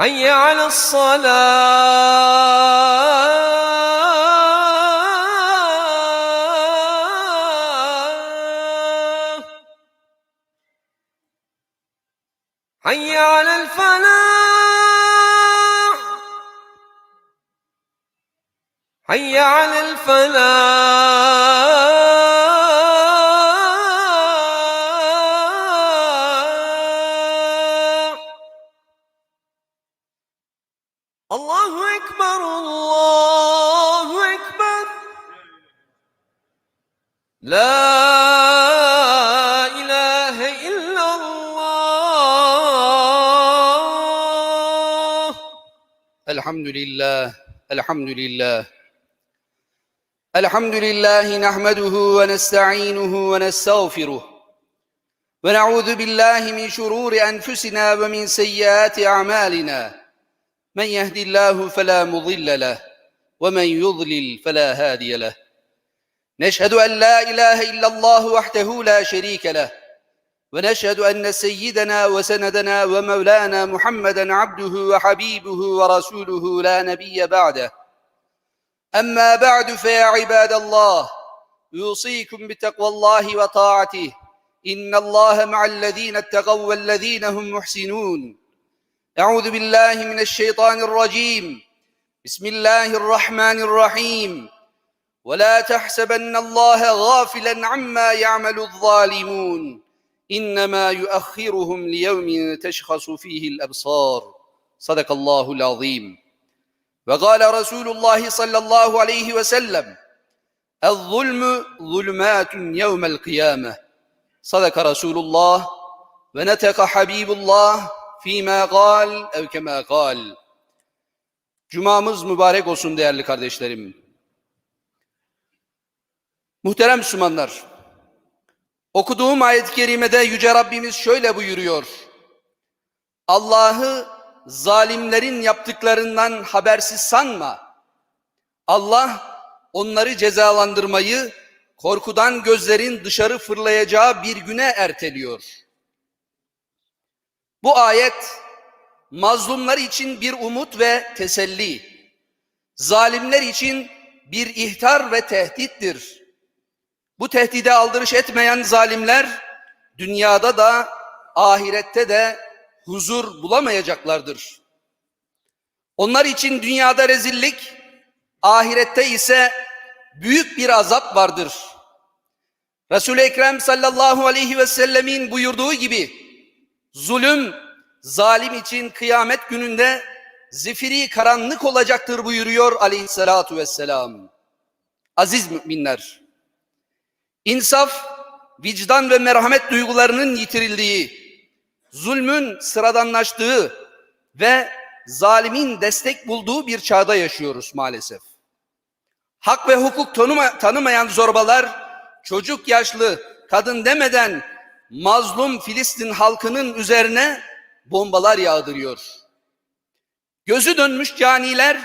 حي على الصلاة. حي على الفلاح. حي على الفلاح. الله أكبر الله أكبر. لا إله إلا الله. الحمد لله الحمد لله. الحمد لله نحمده ونستعينه ونستغفره. ونعوذ بالله من شرور أنفسنا ومن سيئات أعمالنا. من يهد الله فلا مضل له ومن يضلل فلا هادي له. نشهد أن لا إله إلا الله وحده لا شريك له ونشهد أن سيدنا وسندنا ومولانا محمدا عبده وحبيبه ورسوله لا نبي بعده. أما بعد فيا عباد الله يوصيكم بتقوى الله وطاعته إن الله مع الذين اتقوا والذين هم محسنون. أعوذ بالله من الشيطان الرجيم. بسم الله الرحمن الرحيم. ولا تحسبن الله غافلا عما يعمل الظالمون. إنما يؤخرهم ليوم تشخص فيه الأبصار. صدق الله العظيم. وقال رسول الله صلى الله عليه وسلم الظلم ظلمات يوم القيامة. صدق رسول الله. ونطق حبيب الله. fîmâ gâl ev kemâ gâl. Cumamız mübarek olsun değerli kardeşlerim. Muhterem Müslümanlar, okuduğum ayet-i kerimede Yüce Rabbimiz şöyle buyuruyor. Allah'ı zalimlerin yaptıklarından habersiz sanma. Allah onları cezalandırmayı korkudan gözlerin dışarı fırlayacağı bir güne erteliyor.'' Bu ayet mazlumlar için bir umut ve teselli, zalimler için bir ihtar ve tehdittir. Bu tehdide aldırış etmeyen zalimler dünyada da ahirette de huzur bulamayacaklardır. Onlar için dünyada rezillik, ahirette ise büyük bir azap vardır. Resul-i Ekrem sallallahu aleyhi ve sellemin buyurduğu gibi zulüm zalim için kıyamet gününde zifiri karanlık olacaktır buyuruyor aleyhissalatu vesselam. Aziz müminler, insaf, vicdan ve merhamet duygularının yitirildiği, zulmün sıradanlaştığı ve zalimin destek bulduğu bir çağda yaşıyoruz maalesef. Hak ve hukuk tanıma- tanımayan zorbalar çocuk yaşlı kadın demeden mazlum Filistin halkının üzerine bombalar yağdırıyor. Gözü dönmüş caniler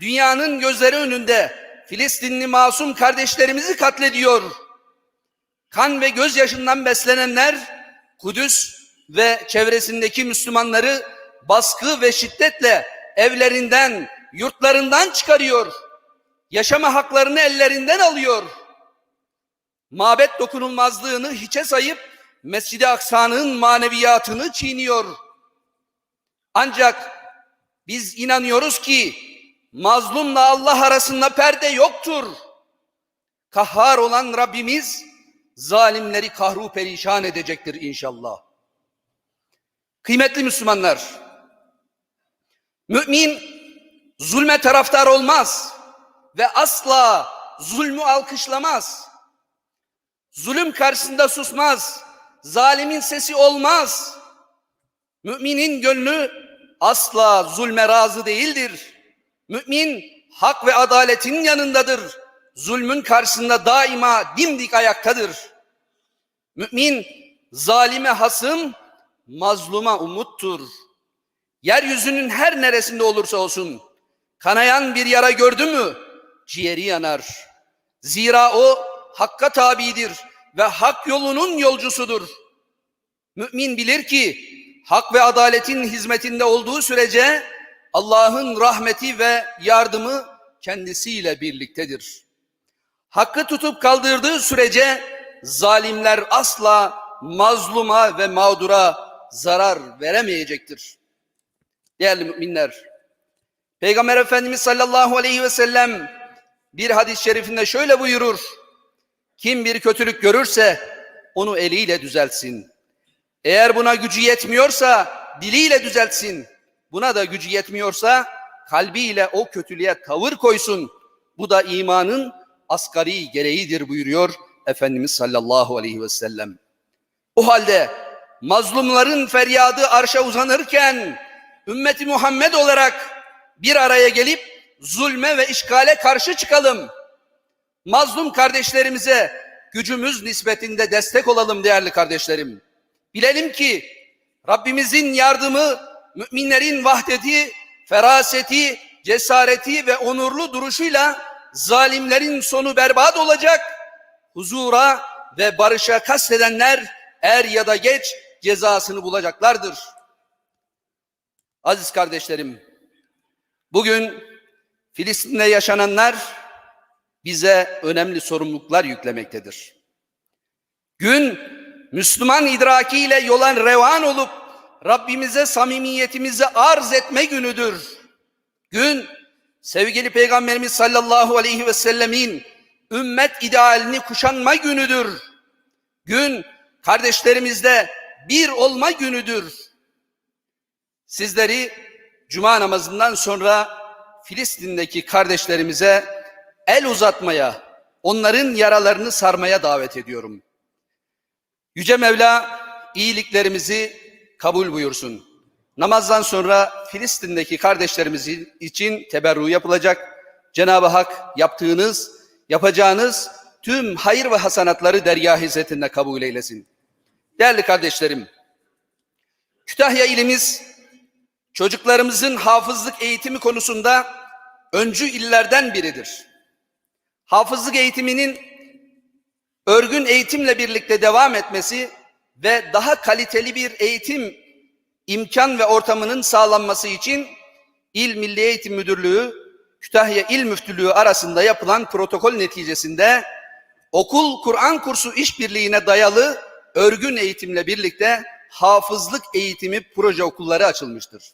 dünyanın gözleri önünde Filistinli masum kardeşlerimizi katlediyor. Kan ve gözyaşından beslenenler Kudüs ve çevresindeki Müslümanları baskı ve şiddetle evlerinden, yurtlarından çıkarıyor. Yaşama haklarını ellerinden alıyor. mabet dokunulmazlığını hiçe sayıp Mescid-i Aksa'nın maneviyatını çiğniyor. Ancak biz inanıyoruz ki mazlumla Allah arasında perde yoktur. Kahhar olan Rabbimiz zalimleri kahru perişan edecektir inşallah. Kıymetli Müslümanlar, mümin zulme taraftar olmaz ve asla zulmü alkışlamaz. Zulüm karşısında susmaz, zalimin sesi olmaz. Müminin gönlü asla zulme razı değildir. Mümin hak ve adaletin yanındadır. Zulmün karşısında daima dimdik ayaktadır. Mümin zalime hasım, mazluma umuttur. Yeryüzünün her neresinde olursa olsun kanayan bir yara gördü mü ciğeri yanar. Zira o hakka tabidir ve hak yolunun yolcusudur. Mümin bilir ki hak ve adaletin hizmetinde olduğu sürece Allah'ın rahmeti ve yardımı kendisiyle birliktedir. Hakkı tutup kaldırdığı sürece zalimler asla mazluma ve mağdura zarar veremeyecektir. Değerli müminler, Peygamber Efendimiz sallallahu aleyhi ve sellem bir hadis-i şerifinde şöyle buyurur. Kim bir kötülük görürse onu eliyle düzeltsin. Eğer buna gücü yetmiyorsa diliyle düzeltsin. Buna da gücü yetmiyorsa kalbiyle o kötülüğe tavır koysun. Bu da imanın asgari gereğidir buyuruyor Efendimiz sallallahu aleyhi ve sellem. O halde mazlumların feryadı arşa uzanırken ümmeti Muhammed olarak bir araya gelip zulme ve işgale karşı çıkalım. Mazlum kardeşlerimize gücümüz nispetinde destek olalım değerli kardeşlerim. Bilelim ki Rabbimizin yardımı, müminlerin vahdeti, feraseti, cesareti ve onurlu duruşuyla zalimlerin sonu berbat olacak. Huzura ve barışa kastedenler er ya da geç cezasını bulacaklardır. Aziz kardeşlerim, bugün Filistin'de yaşananlar bize önemli sorumluluklar yüklemektedir. Gün Müslüman idrakiyle yola revan olup Rabbimize samimiyetimizi arz etme günüdür. Gün sevgili Peygamberimiz sallallahu aleyhi ve sellemin ümmet idealini kuşanma günüdür. Gün kardeşlerimizde bir olma günüdür. Sizleri cuma namazından sonra Filistin'deki kardeşlerimize el uzatmaya, onların yaralarını sarmaya davet ediyorum. Yüce Mevla iyiliklerimizi kabul buyursun. Namazdan sonra Filistin'deki kardeşlerimiz için teberru yapılacak. Cenab-ı Hak yaptığınız, yapacağınız tüm hayır ve hasanatları dergah hizmetinde kabul eylesin. Değerli kardeşlerim, Kütahya ilimiz çocuklarımızın hafızlık eğitimi konusunda öncü illerden biridir. Hafızlık eğitiminin örgün eğitimle birlikte devam etmesi ve daha kaliteli bir eğitim imkan ve ortamının sağlanması için İl Milli Eğitim Müdürlüğü, Kütahya İl Müftülüğü arasında yapılan protokol neticesinde okul Kur'an kursu işbirliğine dayalı örgün eğitimle birlikte hafızlık eğitimi proje okulları açılmıştır.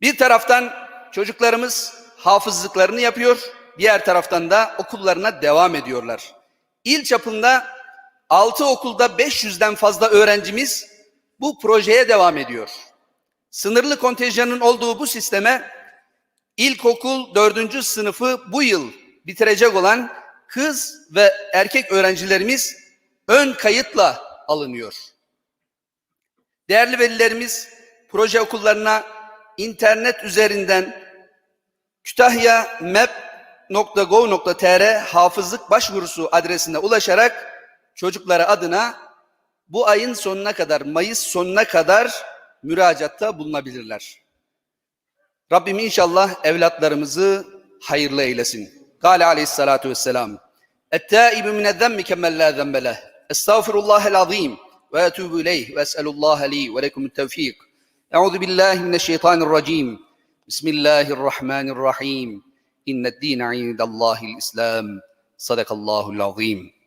Bir taraftan çocuklarımız hafızlıklarını yapıyor, diğer taraftan da okullarına devam ediyorlar. İl çapında 6 okulda 500'den fazla öğrencimiz bu projeye devam ediyor. Sınırlı kontenjanın olduğu bu sisteme ilkokul 4. sınıfı bu yıl bitirecek olan kız ve erkek öğrencilerimiz ön kayıtla alınıyor. Değerli velilerimiz proje okullarına internet üzerinden hafızlık.gov.tr hafızlık başvurusu adresine ulaşarak çocuklara adına bu ayın sonuna kadar, Mayıs sonuna kadar müracaatta bulunabilirler. Rabbim inşallah evlatlarımızı hayırlı eylesin. Kale aleyhissalatu vesselam. Ettaibu mine zemmi kemmel la zemme. Estağfirullahel azim. Ve etubu ileyh. Ve es'elullah li ve lekum tevfik. Euzu billahi mineşşeytanirracim. Bismillahirrahmanirrahim. إن الدين عند الله الإسلام. صدق الله العظيم.